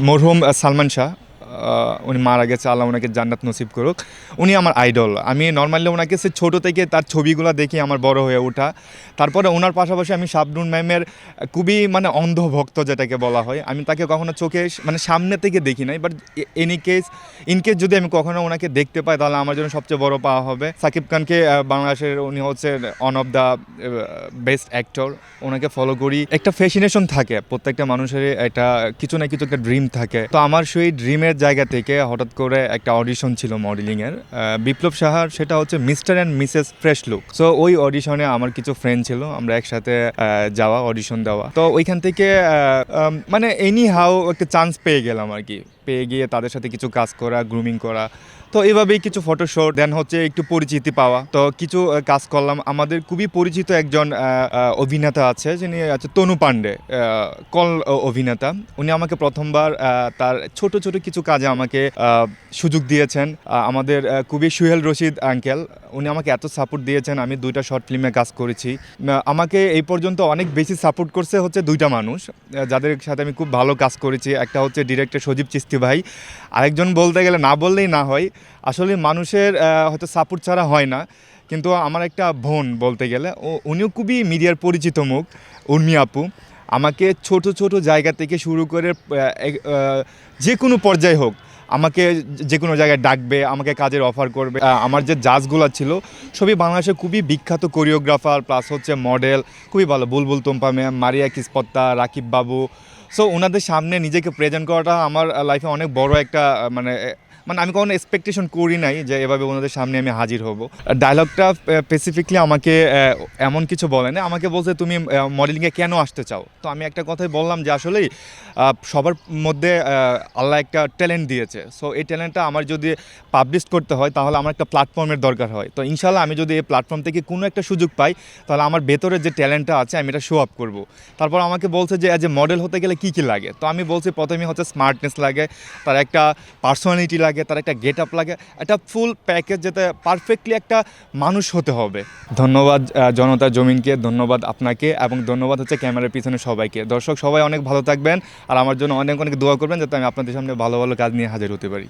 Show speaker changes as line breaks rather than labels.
मरहूम सलमान शाह। উনি মারা গেছে, আল্লাহ ওনাকে জান্নাত নসিব করুক। উনি আমার আইডল আমি নর্মালি ওনাকে সে ছোটো থেকে তার ছবিগুলো দেখে, আমার বড় হয়ে ওঠা। তারপরে ওনার পাশাপাশি আমি শাবনুর ম্যামের খুবই মানে অন্ধ ভক্ত যেটাকে বলা হয়, আমি তাকে কখনো চোখে মানে সামনে থেকে দেখি নাই। But any case in case যদি আমি কখনো ওনাকে দেখতে পাই, তাহলে আমার জন্য সবচেয়ে বড় পাওয়া হবে। সাকিব খানকে বাংলাদেশের উনি হচ্ছে one of the best actor ওনাকে ফলো করি। একটা ফ্যাসিনেশন থাকে প্রত্যেকটা মানুষের একটা কিছু না কিছু একটা ড্রিম থাকে। তো আমার সেই ড্রিমের জায়গা থেকে হঠাৎ করে একটা অডিশন ছিল মডেলিংয়ের বিপ্লব সাহার সেটা হচ্ছে Mr and Mrs fresh look so ওই অডিশনে আমার কিছু ফ্রেন্ড ছিল, আমরা একসাথে যাওয়া অডিশন দেওয়া। তো ওইখান থেকে মানে এনি হাউ একটা চান্স পেয়ে গেলাম আর কি। পেয়ে গিয়ে তাদের সাথে কিছু কাজ করা গ্রুমিং করা তো এইভাবেই কিছু ফটোশুট দেন হচ্ছে একটু পরিচিতি পাওয়া। তো কিছু কাজ করলাম। আমাদের খুবই পরিচিত একজন অভিনেতা আছে, যিনি আছে তনু পাণ্ডে কল অভিনেতা। উনি আমাকে প্রথমবার তার ছোট ছোট কিছু কাজে আমাকে সুযোগ দিয়েছেন। আমাদের খুবই সুহেল রশিদ আঙ্কেল উনি আমাকে এত সাপোর্ট দিয়েছেন। আমি দুইটা শর্ট ফিল্মে কাজ করেছি। আমাকে এই পর্যন্ত অনেক বেশি সাপোর্ট করছে হচ্ছে দুইটা মানুষ যাদের সাথে আমি খুব ভালো কাজ করেছি। একটা হচ্ছে ডিরেক্টর সজীব চিস্তি ভাই, আরেকজন বলতে গেলে না বললেই না হয় আসলে মানুষের হয়তো সাপোর্ট ছাড়া হয় না, কিন্তু আমার একটা বোন বলতে গেলে উনিও খুবই মিডিয়ার পরিচিত মুখ, উর্মি আপু। আমাকে ছোট ছোট জায়গা থেকে শুরু করে যে কোনো পর্যায়ে হোক, আমাকে যে কোনো জায়গায় ডাকবে, আমাকে কাজের অফার করবে। আমার যে জাজগুলো ছিল, সবই বাংলাদেশের খুবই বিখ্যাত কোরিওগ্রাফার প্লাস হচ্ছে মডেল খুবই ভালো। বুলবুল তোম্পা ম্যাম মারিয়া কিসপত্তা, রাকিব বাবু। সো ওনাদের সামনে নিজেকে প্রেজেন্ট করাটা আমার লাইফে অনেক বড় একটা মানে মানে আমি কখনো এক্সপেকটেশন করি নাই যে এভাবে ওনাদের সামনে আমি হাজির হব। ডায়লগটা স্পেসিফিকলি আমাকে এমন কিছু বলে না আমাকে বলছে, তুমি মডেলিংয়ে কেন আসতে চাও? তো আমি একটা কথাই বললাম যে আসলেই সবার মধ্যে আল্লাহ একটা ট্যালেন্ট দিয়েছে। সো এই ট্যালেন্টটা আমার যদি পাবলিশ করতে হয়, তাহলে আমার একটা প্ল্যাটফর্মের দরকার হয়। তো ইনশাল্লাহ আমি যদি এই প্ল্যাটফর্ম থেকে কোনো একটা সুযোগ পাই, তাহলে আমার ভেতরে যে ট্যালেন্টটা আছে, আমি এটা শো আপ করব। তারপর আমাকে বলছে যে, অ্যাজ এ মডেল হতে গেলে কী কী লাগে? তো আমি বলছি প্রথমে হচ্ছে স্মার্টনেস লাগে, তার একটা পার্সোনালিটি লাগে তার একটা গেট আপ লাগে, একটা ফুল প্যাকেজ যেতে পারফেক্টলি একটা মানুষ হতে হবে। ধন্যবাদ জনতা জমিনকে, ধন্যবাদ আপনাকে, এবং ধন্যবাদ হচ্ছে ক্যামেরার পিছনে সবাইকে। দর্শক, সবাই অনেক ভালো থাকবেন, আর আমার জন্য অনেক অনেক দোয়া করবেন, যাতে আমি আপনাদের সামনে ভালো ভালো কাজ নিয়ে হাজির হতে পারি।